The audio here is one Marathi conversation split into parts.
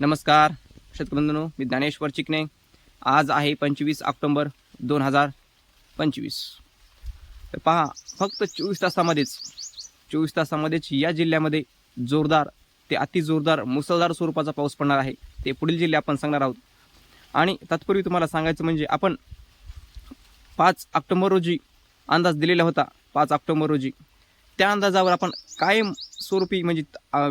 नमस्कार शेतकरी मी ज्ञानेश्वर चिकणे आज आहे पंचवीस ऑक्टोंबर दोन हजार पंचवीस. तर पहा फक्त चोवीस तासामध्येच चोवीस तासामध्येच या जिल्ह्यामध्ये जोरदार ते अति जोरदार मुसळधार स्वरूपाचा पाऊस पडणार आहे. ते पुढील जिल्हे आपण सांगणार आहोत. आणि तत्पूर्वी तुम्हाला सांगायचं म्हणजे आपण पाच ऑक्टोंबर रोजी अंदाज दिलेला होता पाच ऑक्टोबर रोजी. त्या अंदाजावर आपण कायम स्वरूपी म्हणजे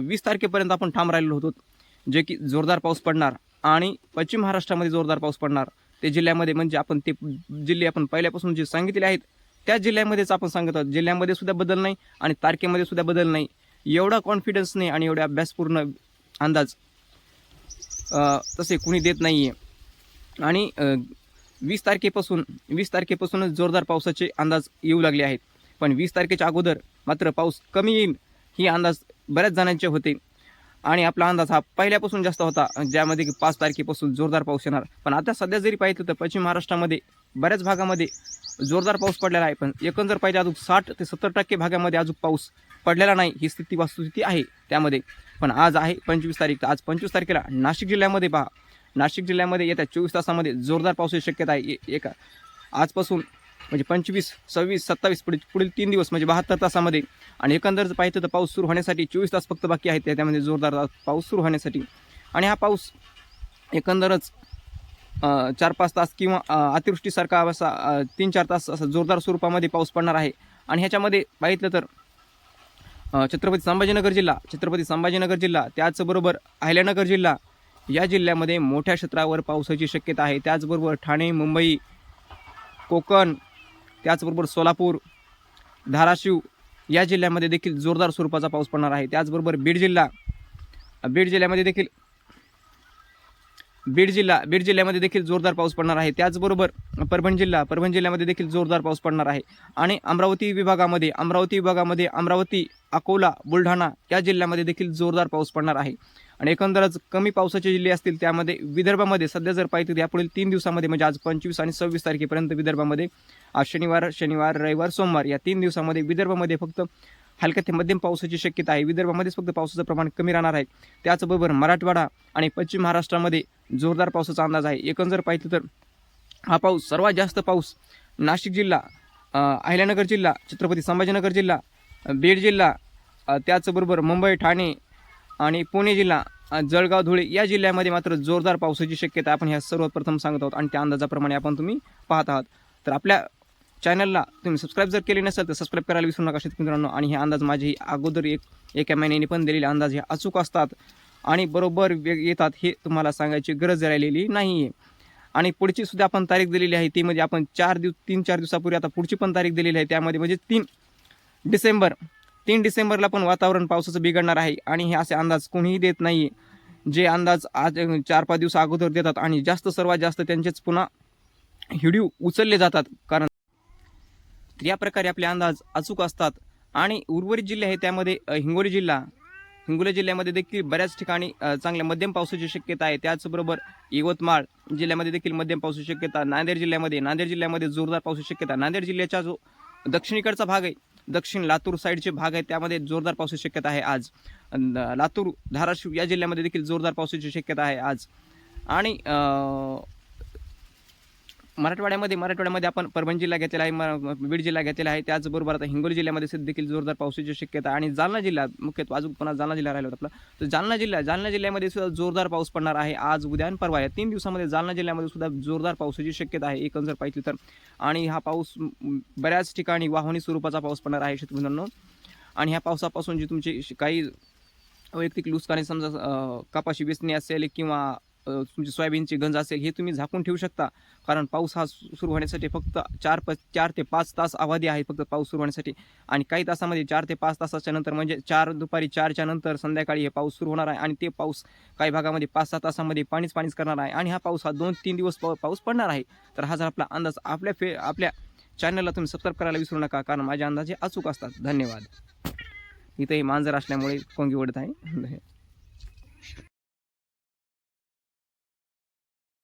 वीस तारखेपर्यंत आपण ठाम राहिलेलो होतो. जे की जोरदार पाऊस पडणार आणि पश्चिम महाराष्ट्रामध्ये जोरदार पाऊस पडणार ते जिल्ह्यामध्ये म्हणजे आपण ते जिल्हे आपण पहिल्यापासून जे सांगितले आहेत त्या जिल्ह्यामध्येच आपण सांगत आहोत. जिल्ह्यामध्ये सुद्धा बदल नाही आणि तारखेमध्ये सुद्धा बदल नाही. एवढा कॉन्फिडन्स नाही आणि एवढा अभ्यासपूर्ण अंदाज तसे कुणी देत नाही आहे आणि वीस तारखेपासून वीस तारखेपासूनच जोरदार पावसाचे अंदाज येऊ लागले आहेत. पण वीस तारखेच्या अगोदर मात्र पाऊस कमी येईल ही अंदाज बऱ्याच जणांचे होते. आणि आपला अंदाज हा पहिल्यापासून जास्त होता ज्यामध्ये की पाच तारखेपासून जोरदार पाऊस येणार. पण आता सध्या जरी पाहिलं तर पश्चिम महाराष्ट्रामध्ये बऱ्याच भागामध्ये जोरदार पाऊस पडलेला आहे. पण एकंदर पाहिजे अजून साठ ते सत्तर टक्के भागामध्ये अजून पाऊस पडलेला नाही ही स्थिती वस्तुस्थिती आहे त्यामध्ये. पण आज आहे पंचवीस तारीख. तर आज पंचवीस तारखेला नाशिक जिल्ह्यामध्ये पहा. नाशिक जिल्ह्यामध्ये येत्या चोवीस तासामध्ये जोरदार पावसाची शक्यता आहे. एका आजपासून म्हणजे पंचवीस सव्वीस सत्तावीस पुढील पुढील तीन दिवस म्हणजे बहात्तर तासामध्ये. आणि एकंदर जर पाहिजे तर पाऊस सुरू होण्यासाठी चोवीस तास फक्त बाकी आहेत त्यामध्ये जोरदार पाऊस सुरू होण्यासाठी. आणि हा पाऊस एकंदरच चार पाच तास किंवा अतिवृष्टीसारखा असा तीन चार तास असा जोरदार स्वरूपामध्ये पाऊस पडणार आहे. आणि ह्याच्यामध्ये पाहिलं तर छत्रपती संभाजीनगर जिल्हा छत्रपती संभाजीनगर जिल्हा त्याचबरोबर अहिल्यानगर जिल्हा या जिल्ह्यामध्ये मोठ्या क्षेत्रावर पावसाची शक्यता आहे. त्याचबरोबर ठाणे मुंबई कोकण त्याचबरोबर सोलापूर धाराशिव या जिल्ह्यामध्ये देखील जोरदार स्वरूपाचा पाऊस पडणार आहे. त्याचबरोबर बीड जिल्हा बीड जिल्ह्यामध्ये देखील बीड जिल्हा बीड जिल्ह्यामध्ये देखील जोरदार पाऊस पडणार आहे. त्याचबरोबर परभणी जिल्हा परभणी जिल्ह्यामध्ये देखील जोरदार पाऊस पडणार आहे. आणि अमरावती विभागामध्ये अमरावती विभागामध्ये अमरावती अकोला बुलढाणा या जिल्ह्यामध्ये देखील जोरदार पाऊस पडणार आहे. आणि एकंदरच कमी पावसाचे जिल्हे असतील त्यामध्ये विदर्भामध्ये सध्या जर पाहिजे यापुढील तीन दिवसामध्ये म्हणजे आज पंचवीस आणि सव्वीस तारखेपर्यंत विदर्भामध्ये आज शनिवार शनिवार रविवार सोमवार या तीन दिवसामध्ये विदर्भामध्ये फक्त हलक्या ते मध्यम पावसाची शक्यता आहे. विदर्भामध्येच फक्त पावसाचं प्रमाण कमी राहणार आहे. त्याचबरोबर मराठवाडा आणि पश्चिम महाराष्ट्रामध्ये जोरदार पावसाचा अंदाज आहे. एकंदर पाहिजे तर हा पाऊस सर्वात जास्त पाऊस नाशिक जिल्हा अहिल्यानगर जिल्हा छत्रपती संभाजीनगर जिल्हा बीड जिल्हा त्याचबरोबर मुंबई ठाणे आणि पुणे जिल्हा जळगाव धुळे या जिल्ह्यामध्ये मात्र जोरदार पावसाची शक्यता आपण ह्या सर्वप्रथम सांगत आहोत आणि त्या अंदाजाप्रमाणे आपण तुम्ही पाहत आहात. तर आपल्या चॅनलला तुम्ही सबस्क्राईब जर केले नसेल तर सबस्क्राईब करायला विसरू नका शेतकरी मित्रांनो. आणि हे अंदाज माझे अगोदर एक एका महिन्याने पण दिलेले अंदाज हे अचूक असतात. आणि बरोबर वेग येतात हे तुम्हाला सांगायची गरज राहिलेली नाही आहे आणि पुढची सुद्धा आपण तारीख दिलेली आहे ती म्हणजे आपण चार दिवस तीन चार दिवसापूर्वी आता पुढची पण तारीख दिलेली आहे. त्यामध्ये म्हणजे तीन डिसेंबर. तीन डिसेंबरला पण वातावरण पावसाचं बिघडणार आहे आणि हे असे अंदाज कोणीही देत नाही जे अंदाज आज चार पाच दिवस अगोदर देतात आणि जास्त सर्वात जास्त त्यांचेच पुन्हा हिडीव उचलले जातात. कारण तर या प्रकारे आपले अंदाज अचूक असतात. आणि उर्वरित जिल्हे आहे त्यामध्ये हिंगोली जिल्हा हिंगोली जिल्ह्यामध्ये देखील बऱ्याच ठिकाणी चांगल्या मध्यम पावसाची शक्यता आहे. त्याचबरोबर यवतमाळ जिल्ह्यामध्ये देखील मध्यम पावसाची शक्यता नांदेड जिल्ह्यामध्ये नांदेड जिल्ह्यामध्ये जोरदार पावसाची शक्यता. नांदेड जिल्ह्याचा जो दक्षिणेकडचा भाग आहे दक्षिण लातूर साईडचे भाग आहे त्यामध्ये जोरदार पावसाची शक्यता आहे आज. लातूर धाराशिव या जिल्ह्यामध्ये देखील जोरदार पावसाची शक्यता आहे आज. आणि मराठवाड्यामध्ये मराठवाड्यामध्ये आपण परभणी जिल्हा घेतलेला आहे बीड जिल्हा घेतलेला आहे. त्याचबरोबर आता हिंगोली जिल्ह्यामध्ये सुद्धा देखील जोरदार पावसाची शक्यता आणि जालना जिल्हा मुख्यत्वे अजून पुन्हा जालना जिल्हा राहिला होता आपला. तर जालना जिल्हा जालना जिल्ह्यामध्ये सुद्धा जोरदार पाऊस पडणार आहे. आज उद्या आणि परवा या तीन दिवसामध्ये जालना जिल्ह्यामध्ये सुद्धा जोरदार पावसाची शक्यता आहे. एकंदर पाहिजे तर. आणि हा पाऊस बऱ्याच ठिकाणी वाहनी स्वरूपाचा पाऊस पडणार आहे शेतकरी आणि ह्या पावसापासून जी तुमची काही वैयक्तिक नुकसानी समजा कपाशी वेचणी असेल किंवा तुमची सोयाबीनची गंज असेल हे तुम्ही झाकून ठेवू शकता. कारण पाऊस हा सुरू होण्यासाठी फक्त चार प चार ते पाच तास अवधी आहे फक्त पाऊस सुरू होण्यासाठी. आणि काही तासामध्ये चार ते पाच तासाच्या नंतर म्हणजे चार दुपारी चारच्या नंतर संध्याकाळी हे पाऊस सुरू होणार आहे आणि ते पाऊस काही भागामध्ये पाच सहा तासामध्ये पाणीच पाणीच करणार आहे. आणि हा पाऊस हा दोन तीन दिवस पाऊस पडणार आहे. तर हा जर आपला अंदाज आपल्या फे आपल्या चॅनलला तुम्ही सबस्क्राईब करायला विसरू नका. कारण माझे अंदाजे अचूक असतात. धन्यवाद. इथेही मांजर असल्यामुळे कोंगी ओढत आहे.